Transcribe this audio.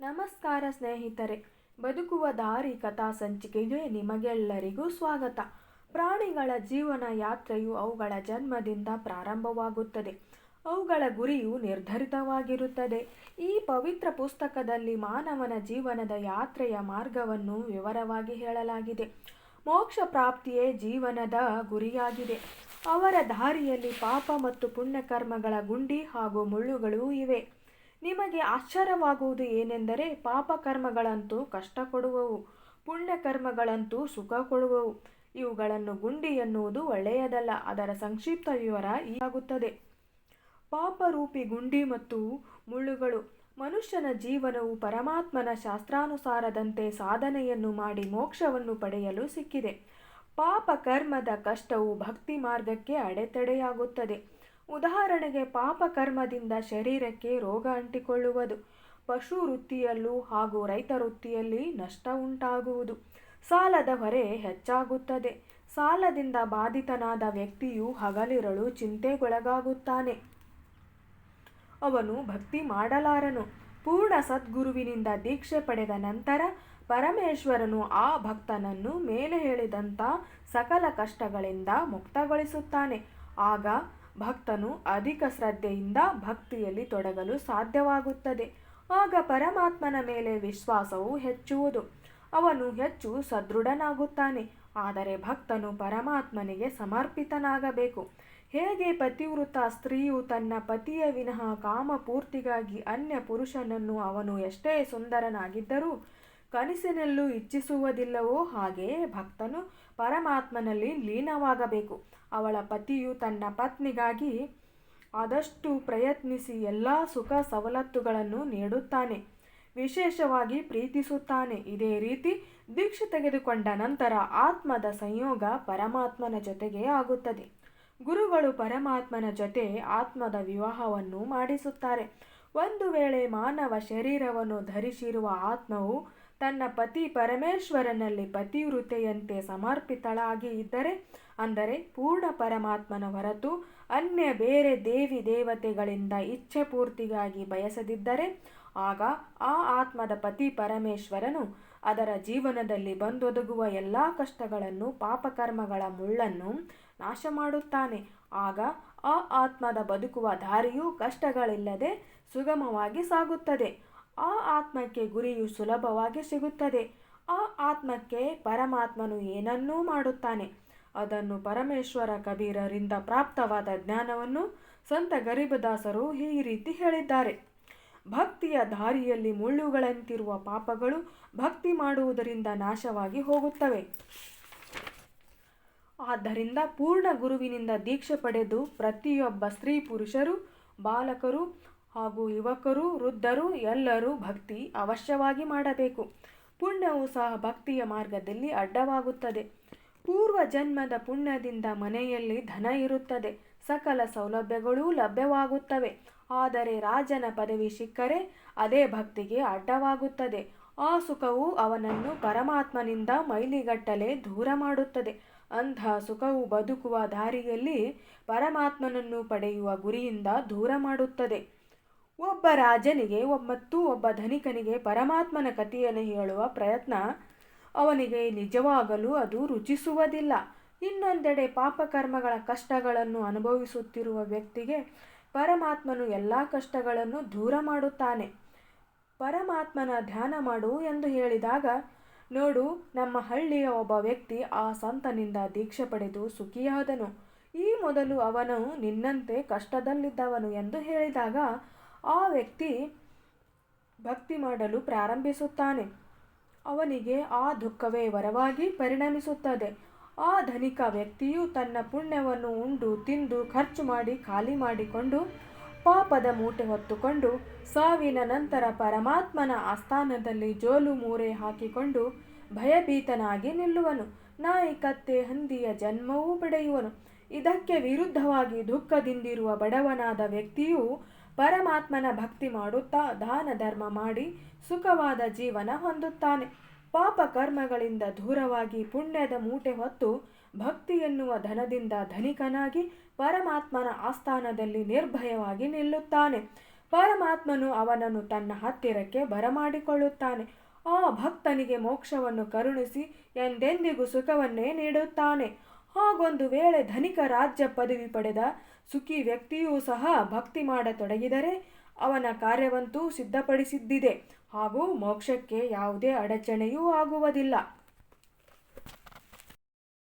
ನಮಸ್ಕಾರ ಸ್ನೇಹಿತರೆ, ಬದುಕುವ ದಾರಿ ಕಥಾ ಸಂಚಿಕೆಗೆ ನಿಮಗೆಲ್ಲರಿಗೂ ಸ್ವಾಗತ. ಪ್ರಾಣಿಗಳ ಜೀವನ ಯಾತ್ರೆಯು ಅವುಗಳ ಜನ್ಮದಿಂದ ಪ್ರಾರಂಭವಾಗುತ್ತದೆ. ಅವುಗಳ ಗುರಿಯು ನಿರ್ಧರಿತವಾಗಿರುತ್ತದೆ. ಈ ಪವಿತ್ರ ಪುಸ್ತಕದಲ್ಲಿ ಮಾನವನ ಜೀವನದ ಯಾತ್ರೆಯ ಮಾರ್ಗವನ್ನು ವಿವರವಾಗಿ ಹೇಳಲಾಗಿದೆ. ಮೋಕ್ಷ ಪ್ರಾಪ್ತಿಯೇ ಜೀವನದ ಗುರಿಯಾಗಿದೆ. ಅವರ ದಾರಿಯಲ್ಲಿ ಪಾಪ ಮತ್ತು ಪುಣ್ಯಕರ್ಮಗಳ ಗುಂಡಿ ಹಾಗೂ ಮುಳ್ಳುಗಳೂ ಇವೆ. ನಿಮಗೆ ಆಶ್ಚರ್ಯವಾಗುವುದು ಏನೆಂದರೆ ಪಾಪಕರ್ಮಗಳಂತೂ ಕಷ್ಟ ಕೊಡುವವು ಪುಣ್ಯಕರ್ಮಗಳಂತೂ ಸುಖ ಕೊಡುವವು. ಇವುಗಳನ್ನು ಗುಂಡಿ ಎನ್ನುವುದು ಒಳ್ಳೆಯದಲ್ಲ, ಅದರ ಸಂಕ್ಷಿಪ್ತ ವಿವರ ಹೀಗಾಗುತ್ತದೆ. ಪಾಪರೂಪಿ ಗುಂಡಿ ಮತ್ತು ಮುಳ್ಳುಗಳು ಮನುಷ್ಯನ ಜೀವನವು ಪರಮಾತ್ಮನ ಶಾಸ್ತ್ರಾನುಸಾರದಂತೆ ಸಾಧನೆಯನ್ನು ಮಾಡಿ ಮೋಕ್ಷವನ್ನು ಪಡೆಯಲು ಸಿಕ್ಕಿದೆ. ಪಾಪ ಕರ್ಮದ ಕಷ್ಟವು ಭಕ್ತಿ ಮಾರ್ಗಕ್ಕೆ ಅಡೆತಡೆಯಾಗುತ್ತದೆ. ಉದಾಹರಣೆಗೆ ಪಾಪ ಕರ್ಮದಿಂದ ಶರೀರಕ್ಕೆ ರೋಗ ಅಂಟಿಕೊಳ್ಳುವುದು. ಪಶು ವೃತ್ತಿಯಲ್ಲೂ ಹಾಗೂ ರೈತ ವೃತ್ತಿಯಲ್ಲಿ ನಷ್ಟ ಉಂಟಾಗುವುದು. ಸಾಲದ ಹೊರೆ ಹೆಚ್ಚಾಗುತ್ತದೆ. ಸಾಲದಿಂದ ಬಾಧಿತನಾದ ವ್ಯಕ್ತಿಯು ಹಗಲಿರಳು ಚಿಂತೆಗೊಳಗಾಗುತ್ತಾನೆ. ಅವನು ಭಕ್ತಿ ಮಾಡಲಾರನು. ಪೂರ್ಣ ಸದ್ಗುರುವಿನಿಂದ ದೀಕ್ಷೆ ಪಡೆದ ನಂತರ ಪರಮೇಶ್ವರನು ಆ ಭಕ್ತನನ್ನು ಮೇಲೆ ಹೇಳಿದಂಥ ಸಕಲ ಕಷ್ಟಗಳಿಂದ ಮುಕ್ತಗೊಳಿಸುತ್ತಾನೆ. ಆಗ ಭಕ್ತನು ಅಧಿಕ ಶ್ರದ್ಧೆಯಿಂದ ಭಕ್ತಿಯಲ್ಲಿ ತೊಡಗಲು ಸಾಧ್ಯವಾಗುತ್ತದೆ. ಆಗ ಪರಮಾತ್ಮನ ಮೇಲೆ ವಿಶ್ವಾಸವು ಹೆಚ್ಚುವುದು. ಅವನು ಹೆಚ್ಚು ಸದೃಢನಾಗುತ್ತಾನೆ. ಆದರೆ ಭಕ್ತನು ಪರಮಾತ್ಮನಿಗೆ ಸಮರ್ಪಿತನಾಗಬೇಕು. ಹೇಗೆ ಪತಿವೃತ ಸ್ತ್ರೀಯು ತನ್ನ ಪತಿಯ ವಿನಃ ಕಾಮಪೂರ್ತಿಗಾಗಿ ಅನ್ಯ ಪುರುಷನನ್ನು ಅವನು ಎಷ್ಟೇ ಸುಂದರನಾಗಿದ್ದರೂ ಕನಸಿನಲ್ಲೂ ಇಚ್ಛಿಸುವುದಿಲ್ಲವೋ ಹಾಗೆಯೇ ಭಕ್ತನು ಪರಮಾತ್ಮನಲ್ಲಿ ಲೀನವಾಗಬೇಕು. ಅವಳ ಪತಿಯು ತನ್ನ ಪತ್ನಿಗಾಗಿ ಆದಷ್ಟು ಪ್ರಯತ್ನಿಸಿ ಎಲ್ಲ ಸುಖ ಸವಲತ್ತುಗಳನ್ನು ನೀಡುತ್ತಾನೆ. ವಿಶೇಷವಾಗಿ ಪ್ರೀತಿಸುತ್ತಾನೆ. ಇದೇ ರೀತಿ ದೀಕ್ಷೆ ತೆಗೆದುಕೊಂಡ ನಂತರ ಆತ್ಮದ ಸಂಯೋಗ ಪರಮಾತ್ಮನ ಜೊತೆಗೆ ಆಗುತ್ತದೆ. ಗುರುಗಳು ಪರಮಾತ್ಮನ ಜೊತೆ ಆತ್ಮದ ವಿವಾಹವನ್ನು ಮಾಡಿಸುತ್ತಾರೆ. ಒಂದು ವೇಳೆ ಮಾನವ ಶರೀರವನ್ನು ಧರಿಸಿರುವ ಆತ್ಮವು ತನ್ನ ಪತಿ ಪರಮೇಶ್ವರನಲ್ಲಿ ಪತಿವೃತೆಯಂತೆ ಸಮರ್ಪಿತಳಾಗಿ ಇದ್ದರೆ, ಅಂದರೆ ಪೂರ್ಣ ಪರಮಾತ್ಮನ ಹೊರತು ಅನ್ಯ ಬೇರೆ ದೇವಿ ದೇವತೆಗಳಿಂದ ಇಚ್ಛೆ ಪೂರ್ತಿಗಾಗಿ ಬಯಸದಿದ್ದರೆ, ಆಗ ಆ ಆತ್ಮದ ಪತಿ ಪರಮೇಶ್ವರನು ಅದರ ಜೀವನದಲ್ಲಿ ಬಂದೊದಗುವ ಎಲ್ಲ ಕಷ್ಟಗಳನ್ನು, ಪಾಪಕರ್ಮಗಳ ಮುಳ್ಳನ್ನು ನಾಶ ಮಾಡುತ್ತಾನೆ ಆಗ ಆ ಆತ್ಮದ ಬದುಕುವ ದಾರಿಯೂ ಕಷ್ಟಗಳಿಲ್ಲದೆ ಸುಗಮವಾಗಿ ಸಾಗುತ್ತದೆ. ಆ ಆತ್ಮಕ್ಕೆ ಗುರಿಯು ಸುಲಭವಾಗಿ ಸಿಗುತ್ತದೆ. ಆ ಆತ್ಮಕ್ಕೆ ಪರಮಾತ್ಮನು ಏನನ್ನೂ ಮಾಡುತ್ತಾನೆ. ಅದನ್ನು ಪರಮೇಶ್ವರ ಕಬೀರರಿಂದ ಪ್ರಾಪ್ತವಾದ ಜ್ಞಾನವನ್ನು ಸಂತ ಗರೀಬದಾಸರು ಈ ರೀತಿ ಹೇಳಿದ್ದಾರೆ. ಭಕ್ತಿಯ ದಾರಿಯಲ್ಲಿ ಮುಳ್ಳುಗಳಂತಿರುವ ಪಾಪಗಳು ಭಕ್ತಿ ಮಾಡುವುದರಿಂದ ನಾಶವಾಗಿ ಹೋಗುತ್ತವೆ. ಆದ್ದರಿಂದ ಪೂರ್ಣ ಗುರುವಿನಿಂದ ದೀಕ್ಷೆ ಪಡೆದು ಪ್ರತಿಯೊಬ್ಬ ಸ್ತ್ರೀ ಪುರುಷರು, ಬಾಲಕರು ಹಾಗೂ ಯುವಕರು, ವೃದ್ಧರು, ಎಲ್ಲರೂ ಭಕ್ತಿ ಅವಶ್ಯವಾಗಿ ಮಾಡಬೇಕು. ಪುಣ್ಯವು ಸಹ ಭಕ್ತಿಯ ಮಾರ್ಗದಲ್ಲಿ ಅಡ್ಡವಾಗುತ್ತದೆ. ಪೂರ್ವ ಜನ್ಮದ ಪುಣ್ಯದಿಂದ ಮನೆಯಲ್ಲಿ ಧನ ಇರುತ್ತದೆ. ಸಕಲ ಸೌಲಭ್ಯಗಳೂ ಲಭ್ಯವಾಗುತ್ತವೆ. ಆದರೆ ರಾಜನ ಪದವಿ ಸಿಕ್ಕರೆ ಅದೇ ಭಕ್ತಿಗೆ ಅಡ್ಡವಾಗುತ್ತದೆ. ಆ ಸುಖವು ಅವನನ್ನು ಪರಮಾತ್ಮನಿಂದ ಮೈಲಿಗಟ್ಟಲೆ ದೂರ ಮಾಡುತ್ತದೆ. ಅಂಥ ಸುಖವು ಬದುಕುವ ದಾರಿಯಲ್ಲಿ ಪರಮಾತ್ಮನನ್ನು ಪಡೆಯುವ ಗುರಿಯಿಂದ ದೂರ ಮಾಡುತ್ತದೆ. ಒಬ್ಬ ರಾಜನಿಗೆ ಮತ್ತು ಒಬ್ಬ ಧನಿಕನಿಗೆ ಪರಮಾತ್ಮನ ಕಥೆಯನ್ನು ಹೇಳುವ ಪ್ರಯತ್ನ ಅವನಿಗೆ ನಿಜವಾಗಲೂ ಅದು ರುಚಿಸುವುದಿಲ್ಲ. ಇನ್ನೊಂದೆಡೆ ಪಾಪಕರ್ಮಗಳ ಕಷ್ಟಗಳನ್ನು ಅನುಭವಿಸುತ್ತಿರುವ ವ್ಯಕ್ತಿಗೆ ಪರಮಾತ್ಮನು ಎಲ್ಲ ಕಷ್ಟಗಳನ್ನು ದೂರ ಮಾಡುತ್ತಾನೆ. ಪರಮಾತ್ಮನ ಧ್ಯಾನ ಮಾಡು ಎಂದು ಹೇಳಿದಾಗ, ನೋಡು, ನಮ್ಮ ಹಳ್ಳಿಯ ಒಬ್ಬ ವ್ಯಕ್ತಿ ಆ ಸಂತನಿಂದ ದೀಕ್ಷೆ ಪಡೆದು ಸುಖಿಯಾದನು. ಈ ಮೊದಲು ಅವನು ನಿನ್ನಂತೆ ಕಷ್ಟದಲ್ಲಿದ್ದವನು ಎಂದು ಹೇಳಿದಾಗ ಆ ವ್ಯಕ್ತಿ ಭಕ್ತಿ ಮಾಡಲು ಪ್ರಾರಂಭಿಸುತ್ತಾನೆ. ಅವನಿಗೆ ಆ ದುಃಖವೇ ವರವಾಗಿ ಪರಿಣಮಿಸುತ್ತದೆ. ಆ ಧನಿಕ ವ್ಯಕ್ತಿಯು ತನ್ನ ಪುಣ್ಯವನ್ನು ಉಂಡು, ತಿಂದು, ಖರ್ಚು ಮಾಡಿ, ಖಾಲಿ ಮಾಡಿಕೊಂಡು, ಪಾಪದ ಮೂಟೆ ಹೊತ್ತುಕೊಂಡು, ಸಾವಿನ ನಂತರ ಪರಮಾತ್ಮನ ಆಸ್ಥಾನದಲ್ಲಿ ಜೋಲು ಮೂರೆ ಹಾಕಿಕೊಂಡು ಭಯಭೀತನಾಗಿ ನಿಲ್ಲುವನು. ನಾಯಿ ಕತ್ತೆ ಹಂದಿಯ ಜನ್ಮವೂ ಪಡೆಯುವನು. ಇದಕ್ಕೆ ವಿರುದ್ಧವಾಗಿ ದುಃಖದಿಂದಿರುವ ಬಡವನಾದ ವ್ಯಕ್ತಿಯು ಪರಮಾತ್ಮನ ಭಕ್ತಿ ಮಾಡುತ್ತಾ ದಾನ ಧರ್ಮ ಮಾಡಿ ಸುಖವಾದ ಜೀವನ ಹೊಂದುತ್ತಾನೆ. ಪಾಪ ಕರ್ಮಗಳಿಂದ ದೂರವಾಗಿ ಪುಣ್ಯದ ಮೂಟೆ ಹೊತ್ತು ಭಕ್ತಿ ಎನ್ನುವ ಧನದಿಂದ ಧನಿಕನಾಗಿ ಪರಮಾತ್ಮನ ಆಸ್ಥಾನದಲ್ಲಿ ನಿರ್ಭಯವಾಗಿ ನಿಲ್ಲುತ್ತಾನೆ. ಪರಮಾತ್ಮನು ಅವನನ್ನು ತನ್ನ ಹತ್ತಿರಕ್ಕೆ ಬರಮಾಡಿಕೊಳ್ಳುತ್ತಾನೆ. ಆ ಭಕ್ತನಿಗೆ ಮೋಕ್ಷವನ್ನು ಕರುಣಿಸಿ ಎಂದೆಂದಿಗೂ ಸುಖವನ್ನೇ ನೀಡುತ್ತಾನೆ. ಹಾಗೊಂದು ವೇಳೆ ಧನಿಕ ರಾಜ್ಯ ಪದವಿ ಪಡೆದ ಸುಖಿ ವ್ಯಕ್ತಿಯೂ ಸಹ ಭಕ್ತಿ ಮಾಡತೊಡಗಿದರೆ ಅವನ ಕಾರ್ಯವಂತೂ ಸಿದ್ಧಪಡಿಸಿದ್ದಿದೆ ಹಾಗೂ ಮೋಕ್ಷಕ್ಕೆ ಯಾವುದೇ ಅಡಚಣೆಯೂ ಆಗುವುದಿಲ್ಲ.